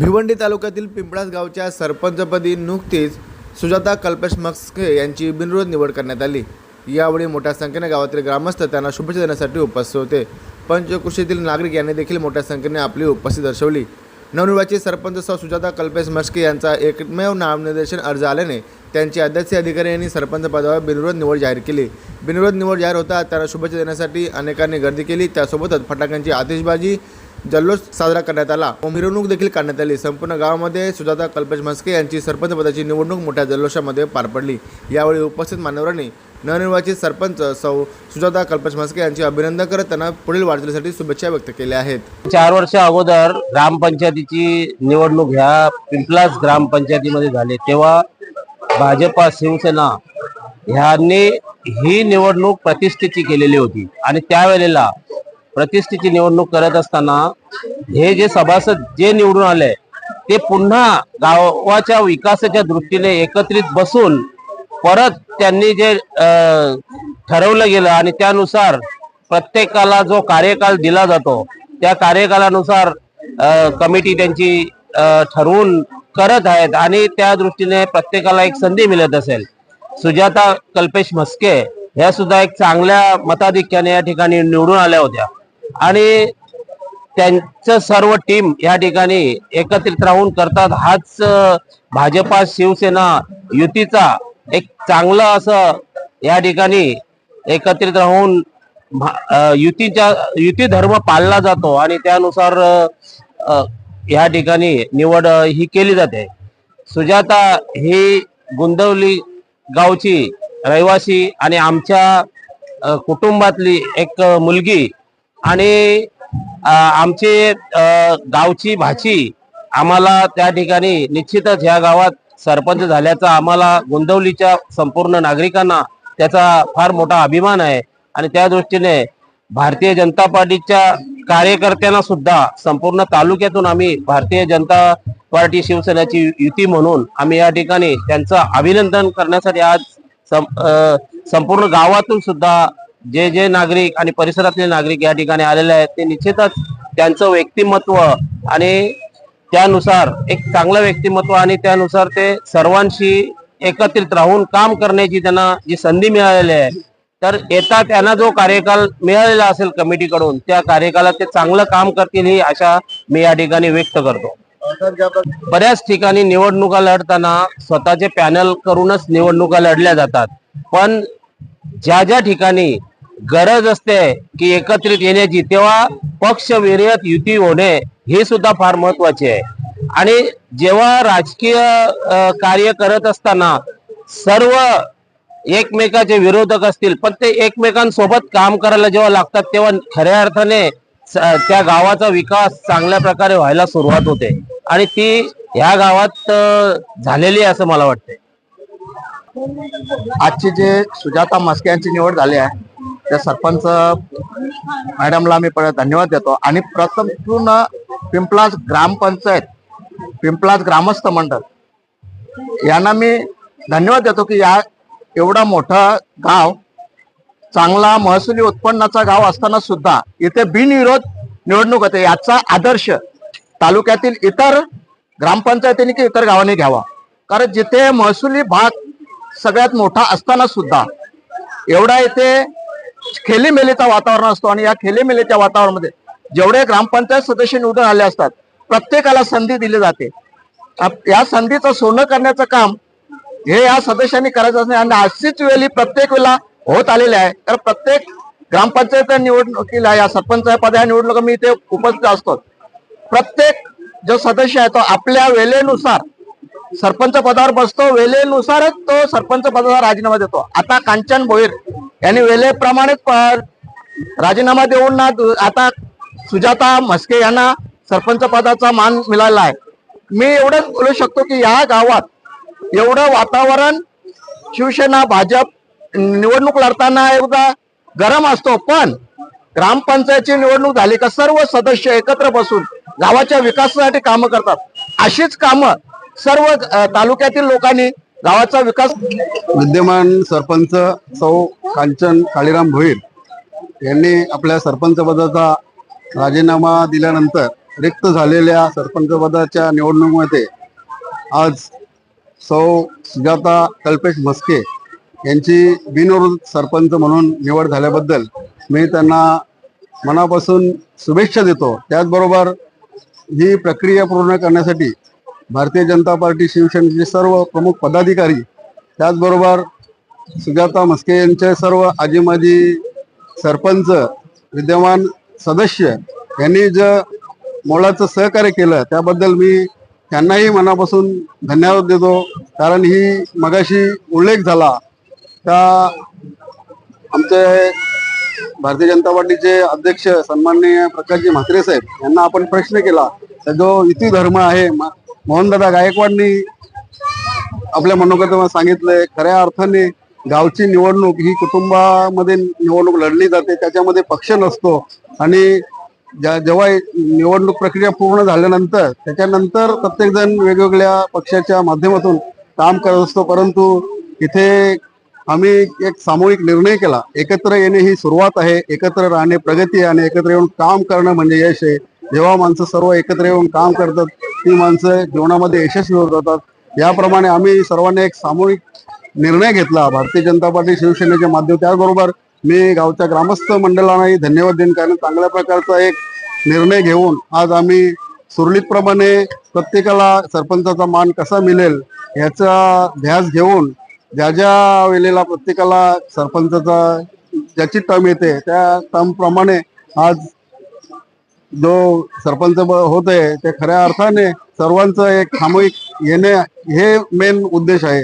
भिवंडी तालुक्यातील पिंपळास गावच्या सरपंचपदी नुकतीच सुजाता कल्पेश मक्सके यांची बिनविरोध निवड करण्यात आली. यावेळी मोठ्या संख्येने गावातील ग्रामस्थ त्यांना शुभेच्छा देण्यासाठी उपस्थित होते. पंचकृषीतील नागरिक यांनी देखील मोठ्या संख्येने आपली उपस्थिती दर्शवली. नवनिर्वाचित सरपंच सौ सुजाता कल्पेश मस्के यांचा एकमेव नामनिर्देशन अर्ज आल्याने त्यांचे अध्यक्ष अधिकारी यांनी सरपंच पदावर बिनविरोध निवड जाहीर केली. बिनविरोध निवड जाहीर होता त्यांना शुभेच्छा देण्यासाठी अनेकांनी गर्दी केली. त्यासोबतच फटाक्यांची आतिषबाजी जल्लोष साजरा करण्यात आला. व मिरवणूक देखील काढण्यात आली. संपूर्ण गावामध्ये सुजाता कल्पेश म्हस्के यांची सरपंच पदाची निवडणूक मोठ्या जल्लोषामध्ये पार पडली. यावेळी उपस्थित मान्यवरांनी नवनिर्वाचित सरपंच सौ सुजाता कल्पेश म्हस्के यांचे अभिनंदन करत त्यांना पुढील वाटचालीसाठी शुभेच्छा व्यक्त केल्या आहेत. चार वर्ष अगोदर ग्रामपंचायतीची निवडणूक ह्या पिंपलास ग्रामपंचायतीमध्ये झाली. तेव्हा भाजपा शिवसेना ह्यांनी ही निवडणूक प्रतिष्ठेची केलेली होती. आणि त्यावेळेला प्रतिष्ठेची निवडणूक करत असताना हे जे सभासद जे निवडून आले ते पुन्हा गावाच्या विकासाच्या दृष्टीने एकत्रित बसून परत त्यांनी जे ठरवलं गेलं आणि त्यानुसार प्रत्येकाला जो कार्यकाल दिला जातो त्या कार्यकालानुसार कमिटी त्यांची ठरवून करत आहेत आणि त्या दृष्टीने प्रत्येकाला एक संधी मिळत असेल. सुजाता कल्पेश म्हस्के ह्या सुद्धा एक चांगल्या मताधिक्याने या ठिकाणी निवडून आल्या होत्या. आणि त्यांचं सर्व टीम या ठिकाणी एकत्रित राहून करतात. हाच भाजपा शिवसेना युतीचा एक चांगलं असं या ठिकाणी एकत्रित राहून भा- युतीच्या युती धर्म पाळला जातो आणि त्यानुसार या ठिकाणी निवड ही केली जाते. सुजाता ही गुंदवली गावची रहिवासी आणि आमच्या कुटुंबातली एक मुलगी आणि आमचे आमची गावची भाची आम्हाला त्या ठिकाणी निश्चितच ह्या गावात सरपंच झाल्याचा आम्हाला गोंदवलीच्या संपूर्ण नागरिकांना त्याचा फार मोठा अभिमान आहे. आणि त्या दृष्टीने भारतीय जनता पार्टीच्या कार्यकर्त्यांना सुद्धा संपूर्ण तालुक्यातून आम्ही भारतीय जनता पार्टी शिवसेनेची युती म्हणून आम्ही या ठिकाणी त्यांचं अभिनंदन करण्यासाठी आज सं- संपूर्ण गावातून सुद्धा जे जे नागरिक आणि परिसरातले नागरिक या ठिकाणी आलेले आहेत ते निश्चितच त्यांचं व्यक्तिमत्व आणि त्यानुसार एक चांगलं व्यक्तिमत्व आणि त्यानुसार ते सर्वांशी एकत्रित राहून काम करण्याची त्यांना जी संधी मिळालेली आहे तर येता त्यांना जो कार्यकाल मिळालेला असेल कमिटीकडून त्या कार्यकालात ते चांगलं काम करतील ही आशा मी या ठिकाणी व्यक्त करतो. बऱ्याच ठिकाणी निवडणुका लढताना स्वतःचे पॅनल करूनच निवडणुका लढल्या जातात पण ज्या ज्या ठिकाणी गरज असते की एकत्रित येण्याची. तेव्हा पक्ष विरहित युती होणे हे सुद्धा फार महत्त्वाचे आहे. आणि जेव्हा राजकीय कार्य करत असताना सर्व एकमेकाचे विरोधक असतील पण ते एकमेकांसोबत काम करायला जेव्हा लागतात तेव्हा खऱ्या अर्थाने त्या गावाचा विकास चांगल्या प्रकारे व्हायला सुरुवात होते. आणि ती ह्या गावात झालेली आहे असं मला वाटते आजची जे सुजाता मस्के यांची निवड झाली आहे त्या सरपंच मॅडमला मी धन्यवाद देतो. आणि प्रथम पूर्ण पिंपलाज ग्रामपंचायत पिंपलाज ग्रामस्थ मंडळ यांना मी धन्यवाद देतो की या एवढा मोठा गाव चांगला महसुली उत्पन्नाचा गाव असताना सुद्धा इथे बिनविरोध निवडणूक होते. याचा आदर्श तालुक्यातील इतर ग्रामपंचायतींनी की इतर गावांनी घ्यावा. कारण जिथे महसुली भाग सगळ्यात मोठा असताना सुद्धा एवढा इथे खेलेमेलेचा वातावरण असतो आणि या खेलेमेलेच्या वातावरणामध्ये जेवढे ग्रामपंचायत सदस्य निवडून आले असतात प्रत्येकाला संधी दिली जाते. या संधीचं सोनं करण्याचं काम हे या सदस्यांनी करायचं असणे आणि अशीच वेळी प्रत्येक वेळेला होत आलेले आहे. तर प्रत्येक ग्रामपंचायत निवडणुकीला या सरपंच या निवडणुका मी इथे उपस्थित असतो. प्रत्येक जो सदस्य आहे तो आपल्या वेळेनुसार सरपंच पदावर बसतो. वेळेनुसारच तो सरपंच पदाचा राजीनामा देतो. आता कांचन भोईर यांनी वेळेप्रमाणेच राजीनामा देऊन ना दु- आता सुजाता म्हस्के यांना सरपंच पदाचा मान मिळाला आहे. मी एवढंच बोलू शकतो की या गावात एवढं वातावरण शिवसेना भाजप निवडणूक लढताना एवढा गरम असतो पण ग्रामपंचायतची निवडणूक झाली का सर्व सदस्य एकत्र बसून गावाच्या विकासासाठी कामं करतात. अशीच कामं सर्व तालुक्यातील लोकांनी गावाचा विकास विद्यमान सरपंच सौ कांचन काळीराम भोईर यांनी आपल्या सरपंचपदाचा राजीनामा दिल्यानंतर रिक्त झालेल्या सरपंचपदाच्या निवडणुकीमध्ये आज सौ सुजाता कल्पेश म्हस्के यांची बिनविरोध सरपंच म्हणून निवड झाल्याबद्दल मी त्यांना मनापासून शुभेच्छा देतो. त्याचबरोबर ही प्रक्रिया पूर्ण करण्यासाठी भारतीय जनता पार्टी शिवसेनेचे सर्व प्रमुख पदाधिकारी त्याचबरोबर सुजाता म्हस्के यांचे सर्व आजी माजी सरपंच विद्यमान सदस्य यांनी जे मोलाचं सहकार्य केलं त्याबद्दल मी त्यांनाही मनापासून धन्यवाद देतो. कारण ही मगाशी उल्लेख झाला. त्या आमचे भारतीय जनता पार्टीचे अध्यक्ष सन्माननीय प्रकाशजी म्हात्रे साहेब यांना आपण प्रश्न केला तर जो इति धर्म आहे मोहनदादा गायकवाडनी आपल्या मनोगतामध्ये सांगितलंय खऱ्या अर्थाने गावची निवडणूक ही कुटुंबामध्ये निवडणूक लढली जाते त्याच्यामध्ये पक्ष नसतो. आणि ज्या- जेव्हा निवडणूक प्रक्रिया पूर्ण झाल्यानंतर त्याच्यानंतर प्रत्येकजण वेगवेगळ्या पक्षाच्या माध्यमातून काम करत असतो. परंतु इथे आम्ही एक सामूहिक निर्णय केला. एकत्र येणे ही सुरुवात आहे. एकत्र राहणे प्रगती आणि एकत्र येऊन काम करणं म्हणजे यश आहे. जेव्हा माणसं सर्व एकत्र येऊन काम करतात ती माणसं जीवनामध्ये यशस्वी होत जातात. याप्रमाणे आम्ही सर्वांनी एक सामूहिक निर्णय घेतला. भारतीय जनता पार्टी शिवसेनेच्या माध्यम त्याचबरोबर मी गावच्या ग्रामस्थ मंडळांनाही धन्यवाद देईन. कारण चांगल्या प्रकारचा एक निर्णय घेऊन आज आम्ही सुरळीतप्रमाणे प्रत्येकाला सरपंचाचा मान कसा मिळेल याचा ध्यास घेऊन ज्या ज्या वेळेला प्रत्येकाला सरपंचाचा ज्याची टर्म येते त्या टर्मप्रमाणे आज जो सरपंच होत आहे ते खऱ्या अर्थाने सर्वांचं एक सामूहिक येणे हे मेन उद्देश आहे.